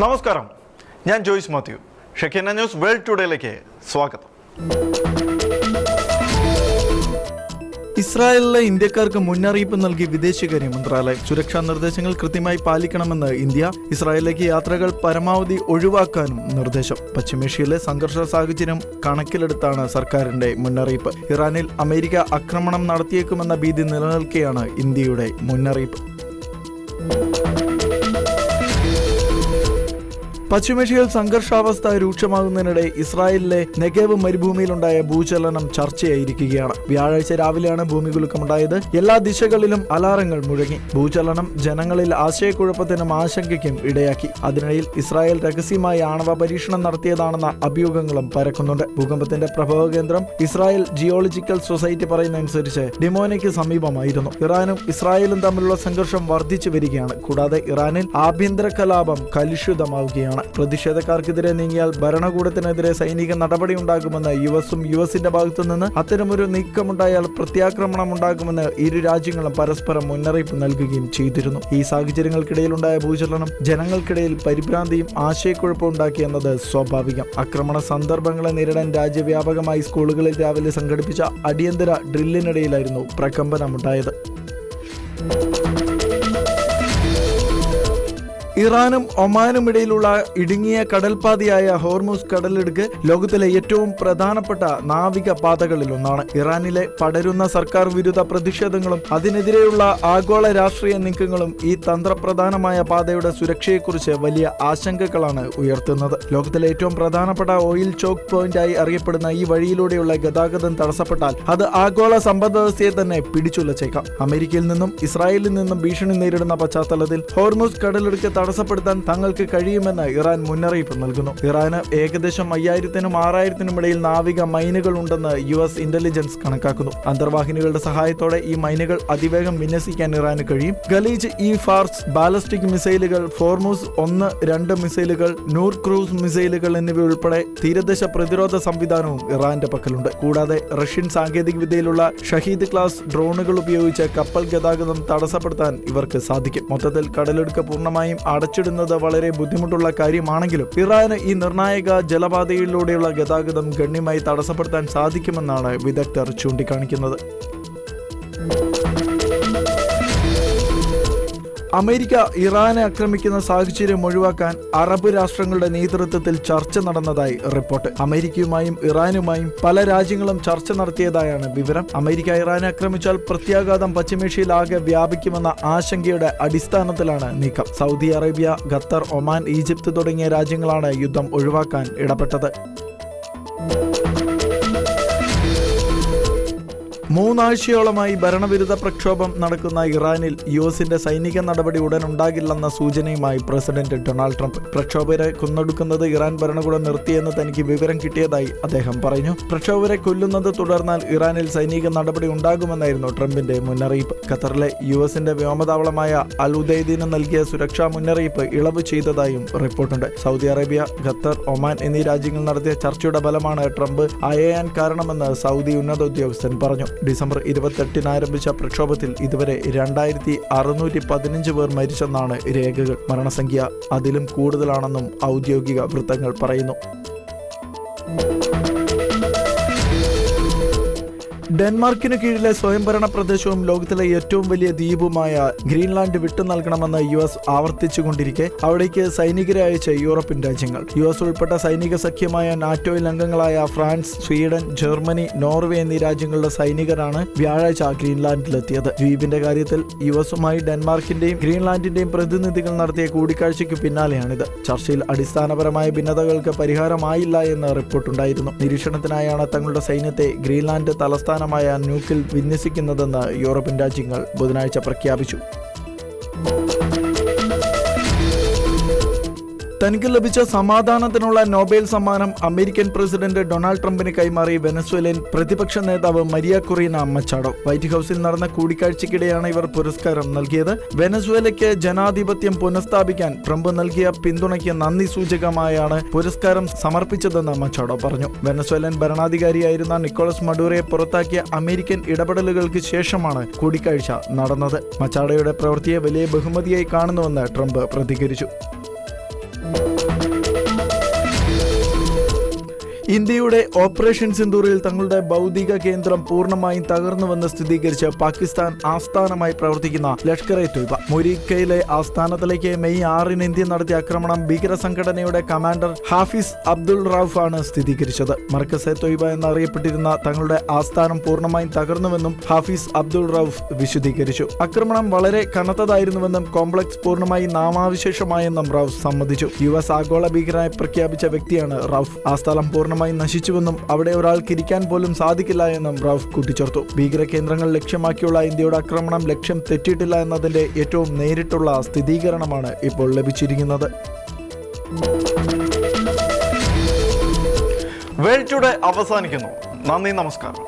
നമസ്കാരം. ഞാൻ Joyce Mathew. Shekinah news world ടുഡേയിലേക്ക് സ്വാഗതം. ഇസ്രായേലിലെ ഇന്ത്യക്കാർക്ക് മുന്നറിയിപ്പ് നൽകി വിദേശകാര്യ മന്ത്രാലയം. സുരക്ഷാ നിർദ്ദേശങ്ങൾ കൃത്യമായി പാലിക്കണമെന്ന് ഇന്ത്യ ഇസ്രായേലിലേക്ക് യാത്രകൾ പരമാവധി ഒഴിവാക്കാനും നിർദ്ദേശം. പശ്ചിമേഷ്യയിലെ സംഘർഷ സാഹചര്യം കണക്കിലെടുത്താണ് സർക്കാരിന്റെ മുന്നറിയിപ്പ്. ഇറാനിൽ അമേരിക്ക ആക്രമണം നടത്തിയേക്കുമെന്ന ഭീതി നിലനിൽക്കെയാണ് ഇന്ത്യയുടെ മുന്നറിയിപ്പ്. പശ്ചിമേഷ്യയിൽ സംഘർഷാവസ്ഥ രൂക്ഷമാകുന്നതിനിടെ ഇസ്രായേലിലെ നെഗേവ് മരുഭൂമിയിലുണ്ടായ ഭൂചലനം ചർച്ചയായിരിക്കുകയാണ്. വ്യാഴാഴ്ച രാവിലെയാണ് ഭൂമികുലുക്കമുണ്ടായത്. എല്ലാ ദിശകളിലും അലാറങ്ങൾ മുഴങ്ങി. ഭൂചലനം ജനങ്ങളിൽ ആശയക്കുഴപ്പത്തിനും ആശങ്കയ്ക്കും ഇടയാക്കി. അതിനിടയിൽ ഇസ്രായേൽ രഹസ്യമായി ആണവ പരീക്ഷണം നടത്തിയതാണെന്ന അഭ്യൂഹങ്ങളും പരക്കുന്നുണ്ട്. ഭൂകമ്പത്തിന്റെ പ്രഭവ കേന്ദ്രം ഇസ്രായേൽ ജിയോളജിക്കൽ സൊസൈറ്റി പറയുന്നതനുസരിച്ച് ഡിമോനയ്ക്ക് സമീപമായിരുന്നു. ഇറാനും ഇസ്രായേലും തമ്മിലുള്ള സംഘർഷം വർദ്ധിച്ചു വരികയാണ്. കൂടാതെ ഇറാനിൽ ആഭ്യന്തര കലാപം കലുഷിതമാവുകയാണ്. പ്രതിഷേധക്കാർക്കെതിരെ നീങ്ങിയാൽ ഭരണകൂടത്തിനെതിരെ സൈനിക നടപടി ഉണ്ടാകുമെന്ന് യു എസും യു എസിന്റെ ഭാഗത്തു നിന്ന് അത്തരമൊരു നീക്കമുണ്ടായാൽ പ്രത്യാക്രമണം ഉണ്ടാകുമെന്ന് ഇരു രാജ്യങ്ങളും പരസ്പരം മുന്നറിയിപ്പ് നൽകുകയും ചെയ്തിരുന്നു. ഈ സാഹചര്യങ്ങൾക്കിടയിലുണ്ടായ ഭൂചലനം ജനങ്ങൾക്കിടയിൽ പരിഭ്രാന്തിയും ആശയക്കുഴപ്പവും ഉണ്ടാക്കി എന്നത് സ്വാഭാവികം. ആക്രമണ സന്ദർഭങ്ങളെ നേരിടാൻ രാജ്യവ്യാപകമായി സ്കൂളുകളിൽ രാവിലെ സംഘടിപ്പിച്ച അടിയന്തര ഡ്രില്ലിനിടയിലായിരുന്നു പ്രകമ്പനമുണ്ടായത്. ഇറാനും ഒമാനും ഇടയിലുള്ള ഇടുങ്ങിയ കടൽപാതയായ ഹോർമൂസ് കടലിടുക്ക് ലോകത്തിലെ ഏറ്റവും പ്രധാനപ്പെട്ട നാവിക പാതകളിൽ ഒന്നാണ്. ഇറാനിലെ പടരുന്ന സർക്കാർ വിരുദ്ധ പ്രതിഷേധങ്ങളും അതിനെതിരെയുള്ള ആഗോള രാഷ്ട്രീയ നീക്കങ്ങളും ഈ തന്ത്രപ്രധാനമായ പാതയുടെ സുരക്ഷയെക്കുറിച്ച് വലിയ ആശങ്കകളാണ് ഉയർത്തുന്നത്. ലോകത്തിലെ ഏറ്റവും പ്രധാനപ്പെട്ട ഓയിൽ ചോക്ക് പോയിന്റായി അറിയപ്പെടുന്ന ഈ വഴിയിലൂടെയുള്ള ഗതാഗതം തടസ്സപ്പെട്ടാൽ അത് ആഗോള സമ്പദ്വ്യവസ്ഥയെ തന്നെ പിടിച്ചുലച്ചേക്കാം. അമേരിക്കയിൽ നിന്നും ഇസ്രായേലിൽ നിന്നും ഭീഷണി നേരിടുന്ന പശ്ചാത്തലത്തിൽ ഹോർമൂസ് കടലിടുക്ക് തടസ്സപ്പെടുത്താൻ തങ്ങൾക്ക് കഴിയുമെന്ന് ഇറാൻ മുന്നറിയിപ്പ് നൽകുന്നു. ഇറാന് ഏകദേശം അയ്യായിരത്തിനും ആറായിരത്തിനും ഇടയിൽ നാവിക മൈനുകൾ ഉണ്ടെന്ന് യു എസ് ഇന്റലിജൻസ് കണക്കാക്കുന്നു. അന്തർവാഹിനികളുടെ സഹായത്തോടെ ഈ മൈനുകൾ അതിവേഗം വിന്യസിക്കാൻ ഇറാന് കഴിയും. ഗലീജ് ഇ ഫാർസ് ബാലസ്റ്റിക് മിസൈലുകൾ ഫോർമൂസ് ഒന്ന് രണ്ട് മിസൈലുകൾ നൂർ ക്രൂസ് മിസൈലുകൾ എന്നിവ ഉൾപ്പെടെ തീരദേശ പ്രതിരോധ സംവിധാനവും ഇറാന്റെ പക്കലുണ്ട്. കൂടാതെ റഷ്യൻ സാങ്കേതിക വിദ്യയിലുള്ള ഷഹീദ് ക്ലാസ് ഡ്രോണുകൾ ഉപയോഗിച്ച് കപ്പൽ ഗതാഗതം തടസ്സപ്പെടുത്താൻ ഇവർക്ക് സാധിക്കും. മൊത്തത്തിൽ കടലെടുക്ക് പൂർണമായും അടച്ചിടുന്നത് വളരെ ബുദ്ധിമുട്ടുള്ള കാര്യമാണെങ്കിലും ഇറാന് ഈ നിർണായക ജലപാതയിലൂടെയുള്ള ഗതാഗതം ഗണ്യമായി തടസ്സപ്പെടുത്താൻ സാധിക്കുമെന്നാണ് വിദഗ്ധർ ചൂണ്ടിക്കാണിക്കുന്നത്. അമേരിക്ക ഇറാനെ ആക്രമിക്കുന്ന സാഹചര്യം ഒഴിവാക്കാൻ അറബ് രാഷ്ട്രങ്ങളുടെ നേതൃത്വത്തിൽ ചർച്ച നടന്നതായി റിപ്പോർട്ട്. അമേരിക്കയുമായും ഇറാനുമായും പല രാജ്യങ്ങളും ചർച്ച നടത്തിയതായാണ് വിവരം. അമേരിക്ക ഇറാനെ ആക്രമിച്ചാൽ പ്രത്യാഘാതം പശ്ചിമേഷ്യയിൽ ആകെ വ്യാപിക്കുമെന്ന ആശങ്കയുടെ അടിസ്ഥാനത്തിലാണ് നീക്കം. Saudi Arabia Qatar Oman Egypt തുടങ്ങിയ രാജ്യങ്ങളാണ് യുദ്ധം ഒഴിവാക്കാൻ ഇടപെട്ടത്. മൂന്നാഴ്ചയോളമായി ഭരണവിരുദ്ധ പ്രക്ഷോഭം നടക്കുന്ന ഇറാനിൽ യു എസിന്റെ സൈനിക നടപടി ഉടൻ ഉണ്ടാകില്ലെന്ന സൂചനയുമായി പ്രസിഡന്റ് ഡൊണാൾഡ് ട്രംപ്. പ്രക്ഷോഭരെ കൊന്നൊടുക്കുന്നത് ഇറാൻ ഭരണകൂടം നിർത്തിയെന്ന് തനിക്ക് വിവരം കിട്ടിയതായി അദ്ദേഹം പറഞ്ഞു. പ്രക്ഷോഭരെ കൊല്ലുന്നത് തുടർന്നാൽ ഇറാനിൽ സൈനിക നടപടി ഉണ്ടാകുമെന്നായിരുന്നു ട്രംപിന്റെ മുന്നറിയിപ്പ്. ഖത്തറിലെ യു എസിന്റെ വ്യോമതാവളമായ അൽ ഉദൈദീന് നൽകിയ സുരക്ഷാ മുന്നറിയിപ്പ് ഇളവ് ചെയ്തതായും റിപ്പോർട്ടുണ്ട്. സൗദി അറേബ്യ ഖത്തർ ഒമാൻ എന്നീ രാജ്യങ്ങൾ നടത്തിയ ചർച്ചയുടെ ഫലമാണ് ട്രംപ് അയയാൻ കാരണമെന്ന് സൗദി ഉന്നത ഉദ്യോഗസ്ഥൻ പറഞ്ഞു. ഡിസംബർ ഇരുപത്തെട്ടിന് ആരംഭിച്ച പ്രക്ഷോഭത്തിൽ ഇതുവരെ രണ്ടായിരത്തി അറുന്നൂറ്റി പതിനഞ്ച് പേർ മരിച്ചെന്നാണ് രേഖകൾ. മരണസംഖ്യ അതിലും കൂടുതലാണെന്നും ഔദ്യോഗിക വൃത്തങ്ങൾ പറയുന്നു. ഡെൻമാർക്കിന് കീഴിലെ സ്വയംഭരണ പ്രദേശവും ലോകത്തിലെ ഏറ്റവും വലിയ ദ്വീപുമായ ഗ്രീൻലാൻഡ് വിട്ടു നൽകണമെന്ന് യു എസ് ആവർത്തിച്ചുകൊണ്ടിരിക്കെ അവിടേക്ക് സൈനികരെ അയച്ച യൂറോപ്യൻ രാജ്യങ്ങൾ. യു എസ് ഉൾപ്പെട്ട സൈനിക സഖ്യമായ നാറ്റോയിൽ അംഗങ്ങളായ ഫ്രാൻസ് സ്വീഡൻ ജർമ്മനി നോർവേ എന്നീ രാജ്യങ്ങളുടെ സൈനികരാണ് വ്യാഴാഴ്ച ഗ്രീൻലാൻഡിലെത്തിയത്. ദ്വീപിന്റെ കാര്യത്തിൽ യു എസുമായി ഡെൻമാർക്കിന്റെയും ഗ്രീൻലാൻഡിന്റെയും പ്രതിനിധികൾ നടത്തിയ കൂടിക്കാഴ്ചയ്ക്ക് പിന്നാലെയാണിത്. ചർച്ചയിൽ അടിസ്ഥാനപരമായ ഭിന്നതകൾക്ക് പരിഹാരമായില്ല എന്ന് റിപ്പോർട്ടുണ്ടായിരുന്നു. നിരീക്ഷണത്തിനായാണ് തങ്ങളുടെ സൈന്യത്തെ ഗ്രീൻലാൻഡ് തലസ്ഥാനമായ ന്യൂക്കിൽ വിന്യസിക്കുന്നതെന്ന് യൂറോപ്യൻ രാജ്യങ്ങൾ ബുധനാഴ്ച പ്രഖ്യാപിച്ചു. തനിക്ക് ലഭിച്ച സമാധാനത്തിനുള്ള നോബേൽ സമ്മാനം അമേരിക്കൻ പ്രസിഡന്റ് ഡൊണാൾഡ് ട്രംപിന് കൈമാറി വെനസ്വേലൻ പ്രതിപക്ഷ നേതാവ് മരിയ കൊറീന മച്ചാഡോ വൈറ്റ് ഹൌസിൽ നടന്ന കൂടിക്കാഴ്ചയ്ക്കിടെയാണ് ഇവർ പുരസ്കാരം നൽകിയത്. വെനസ്വേലയ്ക്ക് ജനാധിപത്യം പുനഃസ്ഥാപിക്കാൻ ട്രംപ് നൽകിയ പിന്തുണയ്ക്ക് നന്ദി സൂചകമായാണ് പുരസ്കാരം സമർപ്പിച്ചതെന്ന് മച്ചാഡോ പറഞ്ഞു. വെനസ്വേലൻ ഭരണാധികാരിയായിരുന്ന നിക്കോളസ് മഡൂറയെ പുറത്താക്കിയ അമേരിക്കൻ ഇടപെടലുകൾക്ക് ശേഷമാണ് കൂടിക്കാഴ്ച നടന്നത്. മച്ചാഡോയുടെ പ്രവൃത്തിയെ വലിയ ബഹുമതിയായി കാണുന്നുവെന്ന് ട്രംപ് പ്രതികരിച്ചു. ഇന്ത്യയുടെ ഓപ്പറേഷൻ സിന്ദൂറിൽ തങ്ങളുടെ ഭൗതിക കേന്ദ്രം പൂർണമായും തകർന്നുവെന്ന് സ്ഥിരീകരിച്ച് പാകിസ്ഥാൻ ആസ്ഥാനമായി പ്രവർത്തിക്കുന്ന ലഷ്കർ എ തൊയ്ബ മൊരീക്കയിലെ ആസ്ഥാനത്തിലേക്ക് മെയ് ആറിന് ഇന്ത്യ നടത്തിയ ആക്രമണം ഭീകര സംഘടനയുടെ കമാൻഡർ ഹാഫിസ് അബ്ദുൾ റൌഫ് ആണ് സ്ഥിരീകരിച്ചത്. മർക്കസ് എ തൊയ്ബ എന്നറിയപ്പെട്ടിരുന്ന തങ്ങളുടെ ആസ്ഥാനം പൂർണമായും തകർന്നുവെന്നും ഹാഫിസ് അബ്ദുൾ റൌഫ് വിശദീകരിച്ചു. ആക്രമണം വളരെ കനത്തതായിരുന്നുവെന്നും കോംപ്ലക്സ് പൂർണമായി നാമാവിശേഷമായെന്നും റൌഫ് സമ്മതിച്ചു. യു എസ് ആഗോള ഭീകരനായി പ്രഖ്യാപിച്ച വ്യക്തിയാണ് റൌഫ്. ആ സ്ഥലം പൂർണമായി നശിച്ചുവെന്നും അവിടെ ഒരാൾക്ക് ഇരിക്കാൻ പോലും സാധിക്കില്ല എന്നും റാഫ് കൂട്ടിച്ചേർത്തു. ഭീകര കേന്ദ്രങ്ങൾ ലക്ഷ്യമാക്കിയുള്ള ഇന്ത്യയുടെ ആക്രമണം ലക്ഷ്യം തെറ്റിയിട്ടില്ല എന്നതിന്റെ ഏറ്റവും നേരിട്ടുള്ള സ്ഥിരീകരണമാണ് ഇപ്പോൾ ലഭിച്ചിരിക്കുന്നത്. വേൾഡ് ടുഡേ അവസാനിക്കുന്നു. നന്ദി നമസ്കാരം.